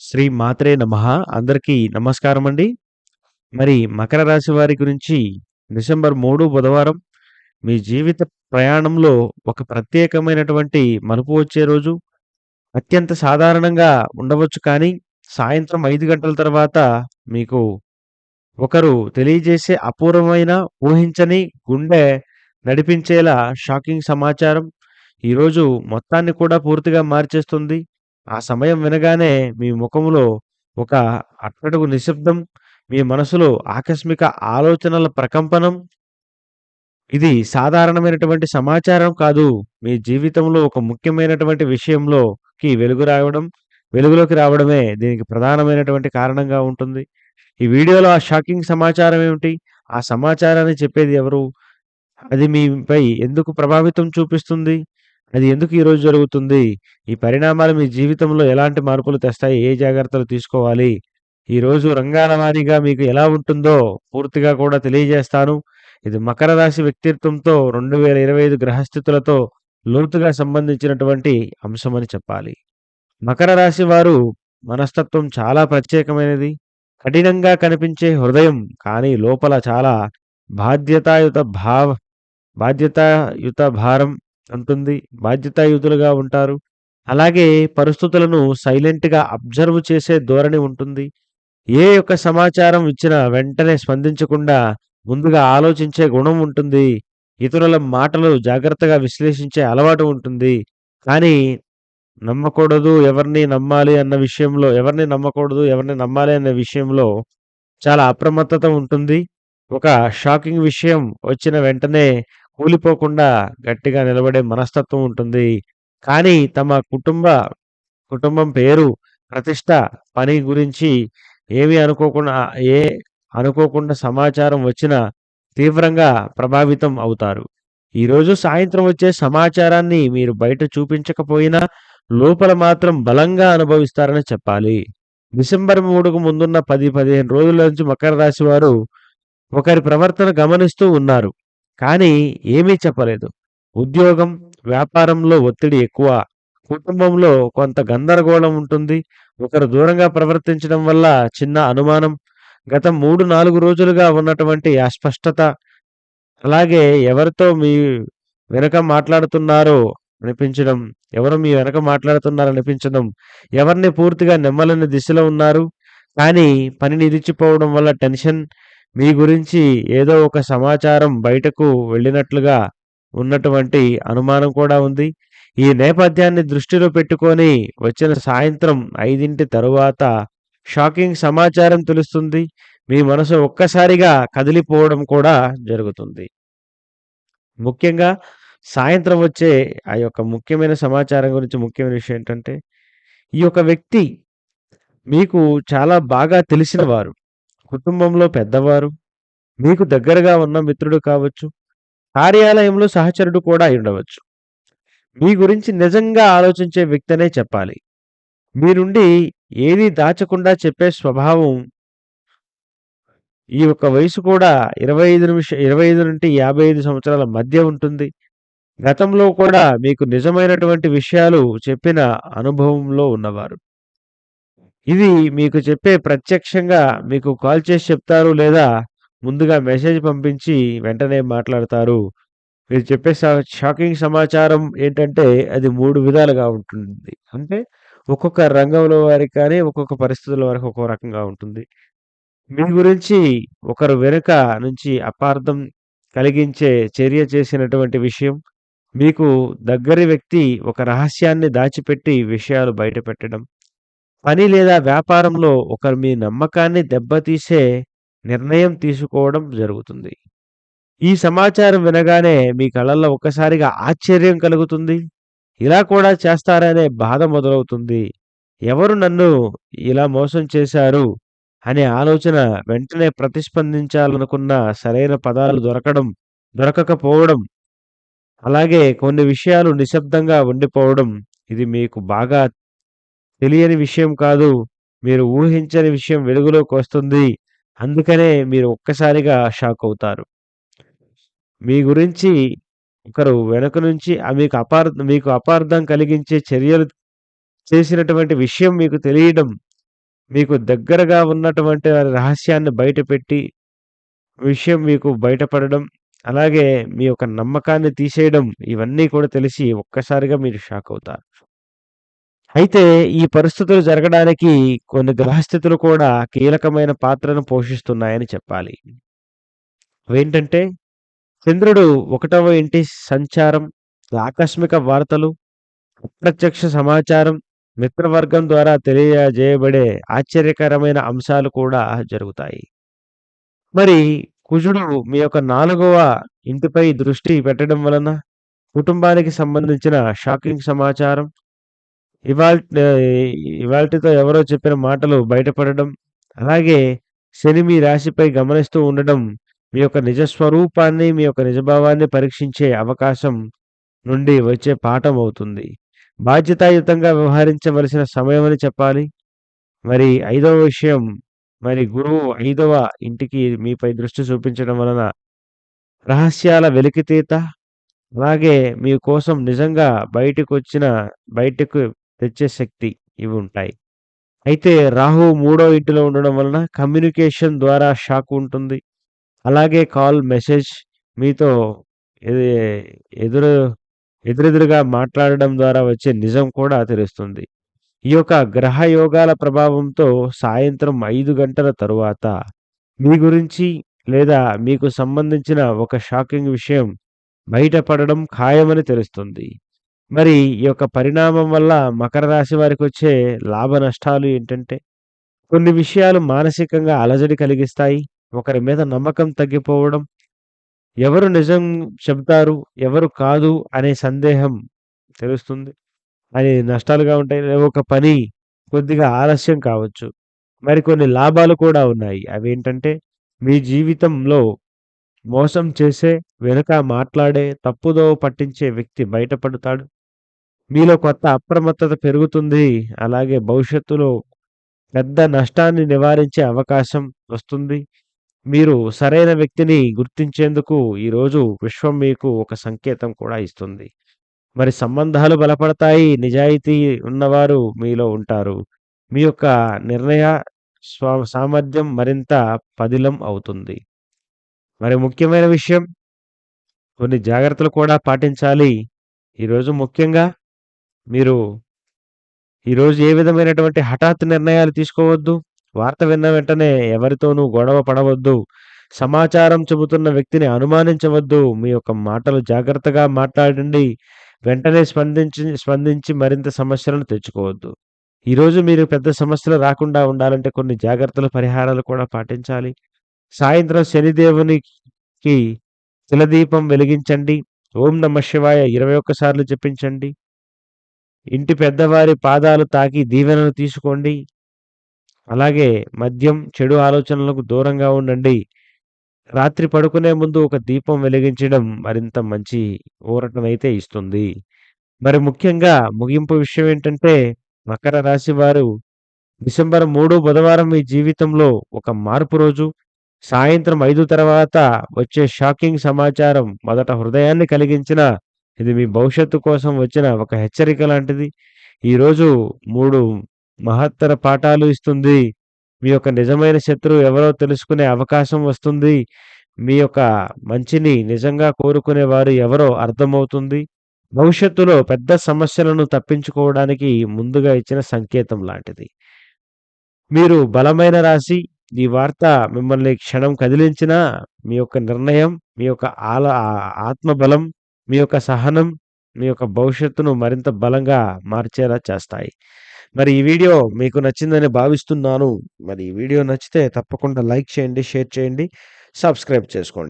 శ్రీ మాత్రే నమ అందరికీ నమస్కారం అండి. మరి మకర రాశి వారి గురించి డిసెంబర్ మూడు బుధవారం మీ జీవిత ప్రయాణంలో ఒక ప్రత్యేకమైనటువంటి మలుపు వచ్చే రోజు. అత్యంత సాధారణంగా ఉండవచ్చు కానీ, సాయంత్రం ఐదు గంటల తర్వాత మీకు ఒకరు తెలియజేసే అపూర్వమైన, ఊహించని, గుండె నడిపించేలా షాకింగ్ సమాచారం ఈరోజు మొత్తాన్ని కూడా పూర్తిగా మార్చేస్తుంది. ఆ సమయం వినగానే మీ ముఖంలో ఒక అట్టడుగు నిశ్శబ్దం, మీ మనసులో ఆకస్మిక ఆలోచనల ప్రకంపనం. ఇది సాధారణమైనటువంటి సమాచారం కాదు. మీ జీవితంలో ఒక ముఖ్యమైనటువంటి విషయంలోకి వెలుగు రావడం వెలుగులోకి రావడమే దీనికి ప్రధానమైనటువంటి కారణంగా ఉంటుంది. ఈ వీడియోలో ఆ షాకింగ్ సమాచారం ఏమిటి? ఆ సమాచారాన్ని చెప్పేది ఎవరు? అది మీపై ఎందుకు ప్రభావితం చూపిస్తుంది? అది ఎందుకు ఈరోజు జరుగుతుంది? ఈ పరిణామాలు మీ జీవితంలో ఎలాంటి మార్పులు తెస్తాయి? ఏ జాగ్రత్తలు తీసుకోవాలి? ఈరోజు రంగానవారిగా మీకు ఎలా ఉంటుందో పూర్తిగా కూడా తెలియజేస్తాను. ఇది మకర రాశి వ్యక్తిత్వంతో 2025 గ్రహస్థితులతో లోతుగా సంబంధించినటువంటి అంశమని చెప్పాలి. మకర రాశి వారు మనస్తత్వం చాలా ప్రత్యేకమైనది. కఠినంగా కనిపించే హృదయం కానీ లోపల చాలా బాధ్యతాయుత భావ బాధ్యతాయుత భారం ఉంటుంది. బాధ్యతాయుతులుగా ఉంటారు. అలాగే పరిస్థితులను సైలెంట్‌గా అబ్జర్వ్ చేసే ధోరణి ఉంటుంది. ఏ యొక్క సమాచారం ఇచ్చినా వెంటనే స్పందించకుండా ముందుగా ఆలోచించే గుణం ఉంటుంది. ఇతరుల మాటలు జాగ్రత్తగా విశ్లేషించే అలవాటు ఉంటుంది. కానీ నమ్మకూడదు, ఎవరిని నమ్మాలి అన్న విషయంలో ఎవరిని నమ్మకూడదు, ఎవరిని నమ్మాలి అనే విషయంలో చాలా అప్రమత్తత ఉంటుంది. ఒక షాకింగ్ విషయం వచ్చిన వెంటనే కూలిపోకుండా గట్టిగా నిలబడే మనస్తత్వం ఉంటుంది. కానీ తమ కుటుంబ కుటుంబం పేరు, ప్రతిష్ట, పని గురించి ఏమి అనుకోకుండా ఏ అనుకోకుండా సమాచారం వచ్చినా తీవ్రంగా ప్రభావితం అవుతారు. ఈరోజు సాయంత్రం వచ్చే సమాచారాన్ని మీరు బయట చూపించకపోయినా లోపల మాత్రం బలంగా అనుభవిస్తారని చెప్పాలి. డిసెంబర్ మూడుకు ముందున్న 10, 15 రోజుల నుంచి మకర రాశి వారు ఒకరి ప్రవర్తన గమనిస్తూ ఉన్నారు. కానీ ఏమీ చెప్పలేదు. ఉద్యోగం, వ్యాపారంలో ఒత్తిడి ఎక్కువ. కుటుంబంలో కొంత గందరగోళం ఉంటుంది. ఒకరు దూరంగా ప్రవర్తించడం వల్ల చిన్న అనుమానం. గత 3, 4 రోజులుగా ఉన్నటువంటి అస్పష్టత. అలాగే ఎవరితో మీ వెనక మాట్లాడుతున్నారో అనిపించడం. ఎవరు మీ వెనక మాట్లాడుతున్నారనిపించడం. ఎవరిని పూర్తిగా నెమ్మలని దిశలో ఉన్నారు. కానీ పని నిలిచిపోవడం వల్ల టెన్షన్. మీ గురించి ఏదో ఒక సమాచారం బయటకు వెళ్ళినట్లుగా ఉన్నటువంటి అనుమానం కూడా ఉంది. ఈ నేపథ్యాన్ని దృష్టిలో పెట్టుకొని వచ్చిన సాయంత్రం ఐదింటి తరువాత షాకింగ్ సమాచారం తెలుస్తుంది. మీ మనసు ఒక్కసారిగా కదిలిపోవడం కూడా జరుగుతుంది. ముఖ్యంగా సాయంత్రం వచ్చే ఆ యొక్క ముఖ్యమైన సమాచారం గురించి ముఖ్యమైన విషయం ఏంటంటే, ఈ యొక్క వ్యక్తి మీకు చాలా బాగా తెలిసిన వారు. కుటుంబంలో పెద్దవారు. మీకు దగ్గరగా ఉన్న మిత్రుడు కావచ్చు. కార్యాలయంలో సహచరుడు కూడా అయ్యుండవచ్చు. మీ గురించి నిజంగా ఆలోచించే వ్యక్తనే చెప్పాలి. మీ నుండి ఏది దాచకుండా చెప్పే స్వభావం ఈ యొక్క వయసు కూడా 25 నిమిష 25-55 సంవత్సరాల మధ్య ఉంటుంది. గతంలో కూడా మీకు నిజమైనటువంటి విషయాలు చెప్పిన అనుభవంలో ఉన్నవారు. ఇది మీకు చెప్పే ప్రత్యక్షంగా మీకు కాల్ చేసి చెప్తారు లేదా ముందుగా మెసేజ్ పంపించి వెంటనే మాట్లాడతారు. మీరు చెప్పే షాకింగ్ సమాచారం ఏంటంటే అది మూడు విధాలుగా ఉంటుంది. అంటే ఒక్కొక్క రంగంలో వారికి కానీ, ఒక్కొక్క పరిస్థితుల వారికి ఒక్కో రకంగా ఉంటుంది. మీ గురించి ఒకరు వెనుక నుంచి అపార్థం కలిగించే చర్య చేసినటువంటి విషయం. మీకు దగ్గరి వ్యక్తి ఒక రహస్యాన్ని దాచిపెట్టి విషయాలు బయట పెట్టడం పని లేదా వ్యాపారంలో ఒకరు మీ నమ్మకాన్ని దెబ్బతీసే నిర్ణయం తీసుకోవడం జరుగుతుంది. ఈ సమాచారం వినగానే మీ కళ్ళల్లో ఒక్కసారిగా ఆశ్చర్యం కలుగుతుంది. ఇలా కూడా చేస్తారనే బాధ మొదలవుతుంది. ఎవరు నన్ను ఇలా మోసం చేశారు అనే ఆలోచన వెంటనే ప్రతిస్పందించాలనుకున్న సరైన పదాలు దొరకడం దొరకకపోవడం. అలాగే కొన్ని విషయాలు నిశ్శబ్దంగా ఉండిపోవడం. ఇది మీకు బాగా తెలియని విషయం కాదు. మీరు ఊహించని విషయం వెలుగులోకి వస్తుంది. అందుకనే మీరు ఒక్కసారిగా షాక్ అవుతారు. మీ గురించి ఒకరు వెనక నుంచి మీకు అపార్ మీకు అపార్థం కలిగించే చర్యలు చేసినటువంటి విషయం మీకు తెలియడం మీకు దగ్గరగా ఉన్నటువంటి వారి రహస్యాన్ని బయటపెట్టి విషయం మీకు బయటపడడం, అలాగే మీ యొక్క నమ్మకాన్ని తీసేయడం ఇవన్నీ కూడా తెలిసి ఒక్కసారిగా మీరు షాక్ అవుతారు. అయితే ఈ పరిస్థితులు జరగడానికి కొన్ని గ్రహస్థితులు కూడా కీలకమైన పాత్రను పోషిస్తున్నాయని చెప్పాలి. అవేంటంటే చంద్రుడు ఒకటవ ఇంటి సంచారం, ఆకస్మిక వార్తలు, అప్రత్యక్ష సమాచారం, మిత్రవర్గం ద్వారా తెలియజేయబడే ఆశ్చర్యకరమైన అంశాలు కూడా జరుగుతాయి. మరి కుజుడు మీ యొక్క నాలుగవ ఇంటిపై దృష్టి పెట్టడం వలన కుటుంబానికి సంబంధించిన షాకింగ్ సమాచారం ఇవాళ ఇవాళతో ఎవరో చెప్పిన మాటలు బయటపడడం, అలాగే శని మీ రాశిపై గమనిస్తూ ఉండడం మీ యొక్క నిజ స్వరూపాన్ని, మీ యొక్క నిజభావాన్ని పరీక్షించే అవకాశం నుండి వచ్చే పాఠం అవుతుంది. బాధ్యతాయుతంగా వ్యవహరించవలసిన సమయం అని చెప్పాలి. మరి ఐదవ విషయం మరి గురువు ఐదవ ఇంటికి మీపై దృష్టి చూపించడం వలన రహస్యాల వెలికితీత, అలాగే మీ కోసం నిజంగా బయటికొచ్చిన బయటకు తెచ్చే శక్తి ఇవి ఉంటాయి. అయితే రాహు మూడో ఇంటిలో ఉండడం వలన కమ్యూనికేషన్ ద్వారా షాక్ ఉంటుంది. అలాగే కాల్, మెసేజ్ మీతో ఎదురు ఎదురెదురుగా మాట్లాడడం ద్వారా వచ్చే నిజం కూడా తెలుస్తుంది. ఈ యొక్క గ్రహ యోగాల ప్రభావంతో సాయంత్రం ఐదు గంటల తరువాత మీ గురించి లేదా మీకు సంబంధించిన ఒక షాకింగ్ విషయం బయటపడడం ఖాయమని తెలుస్తుంది. మరి ఈ యొక్క పరిణామం వల్ల మకర రాశి వారికి వచ్చే లాభ నష్టాలు ఏంటంటే కొన్ని విషయాలు మానసికంగా అలజడి కలిగిస్తాయి. ఒకరి మీద నమ్మకం తగ్గిపోవడం, ఎవరు నిజం చెబుతారు, ఎవరు కాదు అనే సందేహం తెలుస్తుంది. అది నష్టాలుగా ఉంటాయి. ఒక పని కొద్దిగా ఆలస్యం కావచ్చు. మరికొన్ని లాభాలు కూడా ఉన్నాయి. అవేంటంటే మీ జీవితంలో మోసం చేసే, వెనుక మాట్లాడే, తప్పుదో పట్టించే వ్యక్తి బయటపడతాడు. మీలో కొత్త అప్రమత్తత పెరుగుతుంది. అలాగే భవిష్యత్తులో పెద్ద నష్టాన్ని నివారించే అవకాశం వస్తుంది. మీరు సరైన వ్యక్తిని గుర్తించేందుకు ఈరోజు విశ్వం మీకు ఒక సంకేతం కూడా ఇస్తుంది. మరి సంబంధాలు బలపడతాయి. నిజాయితీ ఉన్నవారు మీలో ఉంటారు. మీ యొక్క నిర్ణయ స్వా సామర్థ్యం మరింత పదిలం అవుతుంది. మరి ముఖ్యమైన విషయం కొన్ని జాగ్రత్తలు కూడా పాటించాలి. ఈరోజు ముఖ్యంగా మీరు ఈరోజు ఏ విధమైనటువంటి హఠాత్ నిర్ణయాలు తీసుకోవద్దు. వార్త విన్న వెంటనే ఎవరితోనూ గొడవ పడవద్దు. సమాచారం చెబుతున్న వ్యక్తిని అనుమానించవద్దు. మీ యొక్క మాటలు జాగ్రత్తగా మాట్లాడండి. వెంటనే స్పందించి స్పందించి మరింత సమస్యలను తెచ్చుకోవద్దు. ఈరోజు మీరు పెద్ద సమస్యలు రాకుండా ఉండాలంటే కొన్ని జాగ్రత్తలు, పరిహారాలు కూడా పాటించాలి. సాయంత్రం శనిదేవునికి తిలదీపం వెలిగించండి. ఓం నమఃశివాయ 21 సార్లు జపించండి. ఇంటి పెద్దవారి పాదాలు తాకి దీవెనలు తీసుకోండి. అలాగే మద్యం, చెడు ఆలోచనలకు దూరంగా ఉండండి. రాత్రి పడుకునే ముందు ఒక దీపం వెలిగించడం మరింత మంచి ఊరటనైతే ఇస్తుంది. మరి ముఖ్యంగా ముగింపు విషయం ఏంటంటే మకర రాశి వారు డిసెంబర్ మూడు బుధవారం మీ జీవితంలో ఒక మార్పు రోజు. సాయంత్రం ఐదు తర్వాత వచ్చే షాకింగ్ సమాచారం మొదట హృదయాన్ని కలిగించిన ఇది మీ భవిష్యత్తు కోసం వచ్చిన ఒక హెచ్చరిక లాంటిది. ఈరోజు మూడు మహత్తర పాఠాలు ఇస్తుంది. మీ యొక్క నిజమైన శత్రువు ఎవరో తెలుసుకునే అవకాశం వస్తుంది. మీ యొక్క మంచిని నిజంగా కోరుకునేవారు ఎవరో అర్థమవుతుంది. భవిష్యత్తులో పెద్ద సమస్యలను తప్పించుకోవడానికి ముందుగా ఇచ్చిన సంకేతం లాంటిది. మీరు బలమైన రాశి. ఈ వార్త మిమ్మల్ని క్షణం కదిలించినా మీ యొక్క నిర్ణయం, మీ యొక్క ఆల ఆత్మబలం, మీ యొక్క సహనం, మీ యొక్క భవిష్యత్తును మరింత బలంగా మార్చేలా చేస్తాయి. మరి ఈ వీడియో మీకు నచ్చిందని భావిస్తున్నాను. మరి ఈ వీడియో నచ్చితే తప్పకుండా లైక్ చేయండి, షేర్ చేయండి, సబ్స్క్రైబ్ చేసుకోండి.